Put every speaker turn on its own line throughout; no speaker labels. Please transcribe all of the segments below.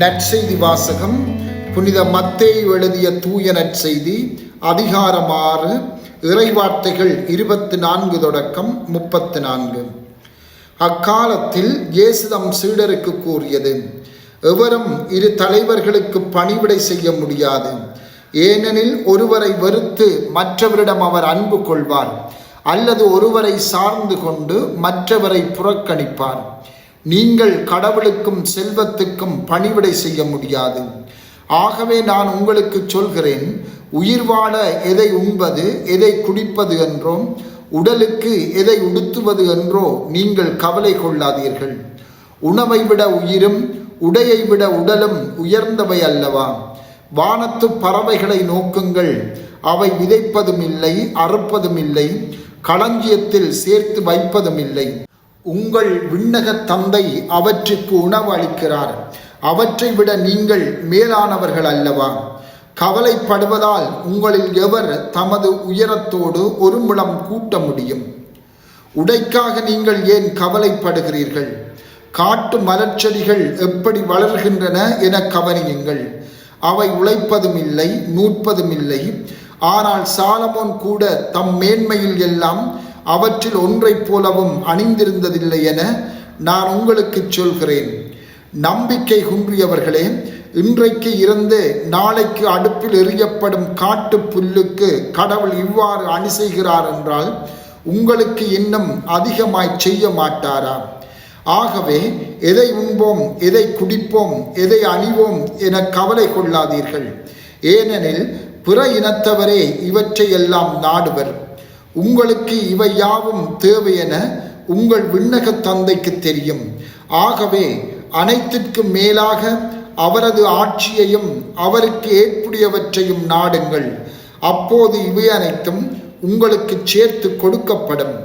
நற்செய்தி வாசகம் புனித மத்தேயு எழுதிய தூய நற்செய்தி அதிகாரம் ஆறு இறைவார்த்தைகள் இருபத்தி நான்கு தொடக்கம் முப்பத்து நான்கு. அக்காலத்தில் இயேசுதம் சீடருக்கு கூறியது எவரும் இரு தலைவர்களுக்கு பணிவிடை செய்ய முடியாது. ஏனெனில் ஒருவரை வெறுத்து மற்றவரிடம் அவர் அன்பு கொள்வார் அல்லது ஒருவரை சார்ந்து கொண்டு மற்றவரை புறக்கணிப்பார். நீங்கள் கடவுளுக்கும் செல்வத்துக்கும் பணிவிடை செய்ய முடியாது. ஆகவே நான் உங்களுக்கு சொல்கிறேன் உயிர் வாழ எதை உண்பது எதை குடிப்பது என்றோம் உடலுக்கு எதை உடுத்துவது என்றோ நீங்கள் கவலை கொள்ளாதீர்கள். உணவை விட உயிரும் உடையை விட உடலும் உயர்ந்தவை அல்லவா? வானத்து பறவைகளை நோக்குங்கள். அவை விதைப்பதும் இல்லை அறுப்பதும் இல்லை களஞ்சியத்தில் சேர்த்து வைப்பதும் இல்லை. உங்கள் விண்ணக தந்தை அவற்றுக்கு உணவு அளிக்கிறார். அவற்றை விட நீங்கள் மேலானவர்கள் அல்லவா? கவலைப்படுவதால் உங்களில் எவர் தமது உயரத்தோடு ஒரு முழம் கூட்ட முடியும். உடைக்காக நீங்கள் ஏன் கவலைப்படுகிறீர்கள்? காட்டு மலர்ச்செடிகள் எப்படி வளர்கின்றன என கவனியுங்கள். அவை உழைப்பதும் இல்லை நூற்பதும் இல்லை. ஆனால் சாலமோன் கூட தம் மேன்மையில் எல்லாம் அவற்றில் ஒன்றைப் போலவும் அணிந்திருந்ததில்லை என நான் உங்களுக்கு சொல்கிறேன். நம்பிக்கை குன்றியவர்களே இன்றைக்கு இருந்து நாளைக்கு அடுப்பில் எறியப்படும் காட்டு புல்லுக்கு கடவுள் இவ்வாறு அணி செய்கிறார் என்றால் உங்களுக்கு இன்னும் அதிகமாய் செய்ய மாட்டாரா? ஆகவே எதை உண்போம் எதை குடிப்போம் எதை அணிவோம் என கவலை கொள்ளாதீர்கள். ஏனெனில் பிற இனத்தவரே இவற்றையெல்லாம் நாடுவர். உங்களுக்கு இவை யாவும் தேவையென உங்கள் விண்ணக தந்தைக்கு தெரியும். ஆகவே அனைத்திற்கும் மேலாக அவரது ஆட்சியையும் அவருக்கு ஏற்புடையவற்றையும் நாடுங்கள். அப்போது இவை அனைத்தும் உங்களுக்கு சேர்த்து கொடுக்கப்படும்.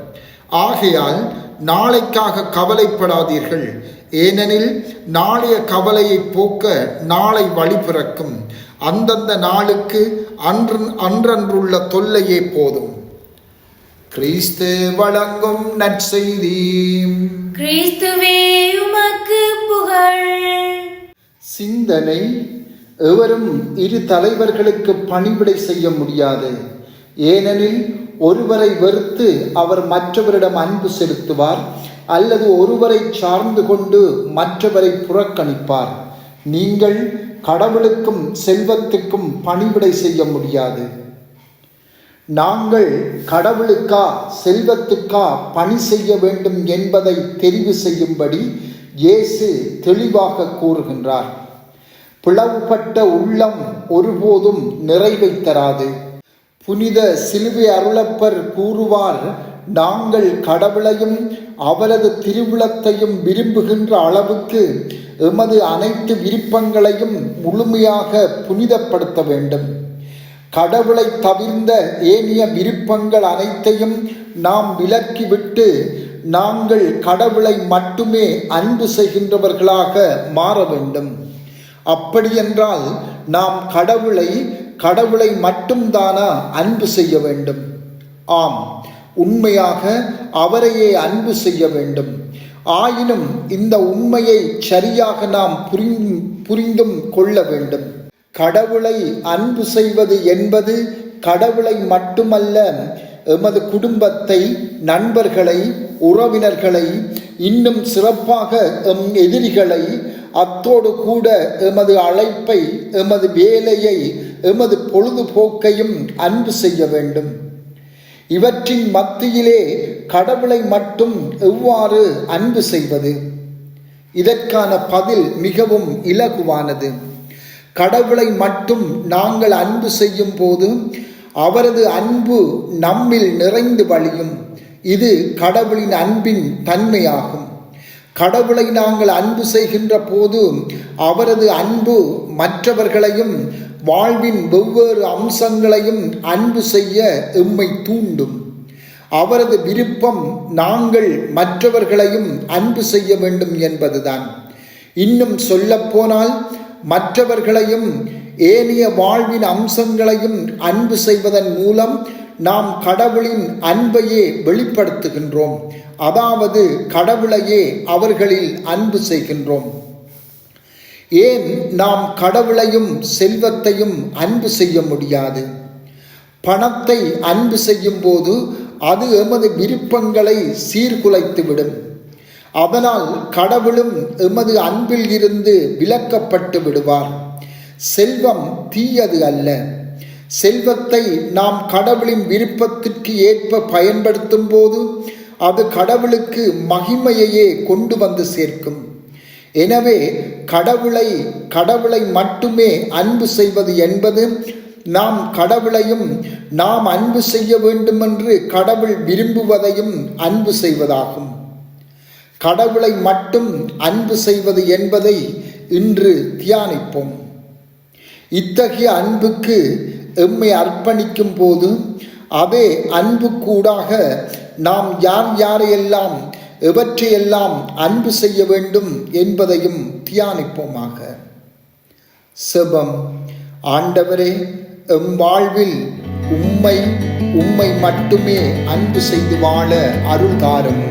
ஆகையால் நாளைக்காக கவலைப்படாதீர்கள். ஏனெனில் நாளைய கவலையை போக்க நாளை வழி பிறக்கும். அந்தந்த நாளுக்கு அன்று அன்றன்றுள்ள தொல்லையே போதும். கிறிஸ்து வழங்கும் நற்செய்தி.
கிறிஸ்துவே உமக்கு புகழ்.
சிந்தனை எவரும் இரு தலைவர்களுக்கு பணிவிடை செய்ய முடியாது. ஏனெனில் ஒருவரை வெறுத்து அவர் மற்றவரிடம் அன்பு செலுத்துவார் அல்லது ஒருவரை சார்ந்து கொண்டு மற்றவரை புறக்கணிப்பார். நீங்கள் கடவுளுக்கும் செல்வத்துக்கும் பணிவிடை செய்ய முடியாது. நாங்கள் கடவுளுக்கா செல்வத்துக்கா பணி செய்ய வேண்டும் என்பதை தெரிவு செய்யும்படி இயேசு தெளிவாக கூறுகின்றார். பிளவுபட்ட உள்ளம் ஒருபோதும் நிறைவை தராது. புனித சிலுவை அருளப்பர் கூறுவார் நாங்கள் கடவுளையும் அவரது திருவிழத்தையும் விரும்புகின்ற அளவுக்கு எமது அனைத்து விருப்பங்களையும் முழுமையாக புனிதப்படுத்த வேண்டும். கடவுளை தவிர்ந்த ஏனிய விருப்பங்கள் அனைத்தையும் நாம் விலக்கிவிட்டு நாங்கள் கடவுளை மட்டுமே அன்பு செய்கின்றவர்களாக மாற வேண்டும். அப்படியென்றால் நாம் கடவுளை கடவுளை மட்டும்தானா அன்பு செய்ய வேண்டும்? ஆம் உண்மையாக அவரையே அன்பு செய்ய வேண்டும். ஆயினும் இந்த உண்மையை சரியாக நாம் புரிந்தும் புரிந்தும் கொள்ள வேண்டும். கடவுளை அன்பு செய்வது என்பது கடவுளை மட்டுமல்ல எமது குடும்பத்தை நண்பர்களை உறவினர்களை இன்னும் சிறப்பாக எம் எதிரிகளை அத்தோடு கூட எமது அழைப்பை எமது வேலையை எமது பொழுதுபோக்கையும் அன்பு செய்ய வேண்டும். இவற்றின் மத்தியிலே கடவுளை மட்டும் எவ்வாறு அன்பு செய்வது? இதற்கான பதில் மிகவும் இலகுவானது. கடவுளை மட்டும் நாங்கள் அன்பு செய்யும் போது அவரது அன்பு நம்மில் நிறைந்து வழியும். இது கடவுளின் அன்பின் தன்மையாகும். கடவுளை நாங்கள் அன்பு செய்கின்ற போது அவரது அன்பு மற்றவர்களையும் வாழ்வின் வெவ்வேறு அம்சங்களையும் அன்பு செய்ய எம்மை தூண்டும். அவரது விருப்பம் நாங்கள் மற்றவர்களையும் அன்பு செய்ய வேண்டும் என்பதுதான். இன்னும் சொல்லப்போனால் மற்றவர்களையும் ஏனைய வாழ்வின் அம்சங்களையும் அன்பு செய்வதன் மூலம் நாம் கடவுளின் அன்பையே வெளிப்படுத்துகின்றோம். அதாவது கடவுளையே அவர்களில் அன்பு செய்கின்றோம். ஏன் நாம் கடவுளையும் செல்வத்தையும் அன்பு செய்ய முடியாது? பணத்தை அன்பு செய்யும் போது அது எமது விருப்பங்களை சீர்குலைத்துவிடும். அதனால் கடவுளும் எமது அன்பில் இருந்து விலக்கப்பட்டு விடுவார் செல்வம் தீயது அல்ல. செல்வத்தை நாம் கடவுளின் விருப்பத்திற்கு ஏற்ப பயன்படுத்தும் போது அது கடவுளுக்கு மகிமையையே கொண்டு வந்து சேர்க்கும். எனவே கடவுளை கடவுளை மட்டுமே அன்பு செய்வது என்பது நாம் கடவுளையும் நாம் அன்பு செய்ய வேண்டுமென்று கடவுள் விரும்புவதையும் அன்பு செய்வதாகும். கடவுளை மட்டும் அன்பு செய்வது என்பதை இன்று தியானிப்போம். இத்தகைய அன்புக்கு எம்மை அர்ப்பணிக்கும் போது அதே அன்புக்கூடாக நாம் யார் யாரையெல்லாம் எவற்றையெல்லாம் அன்பு செய்ய வேண்டும் என்பதையும் தியானிப்போமாக. செபம். ஆண்டவரே எம் வாழ்வில் உம்மை உம்மை மட்டுமே அன்பு செய்து வாழ அருள் தாரும்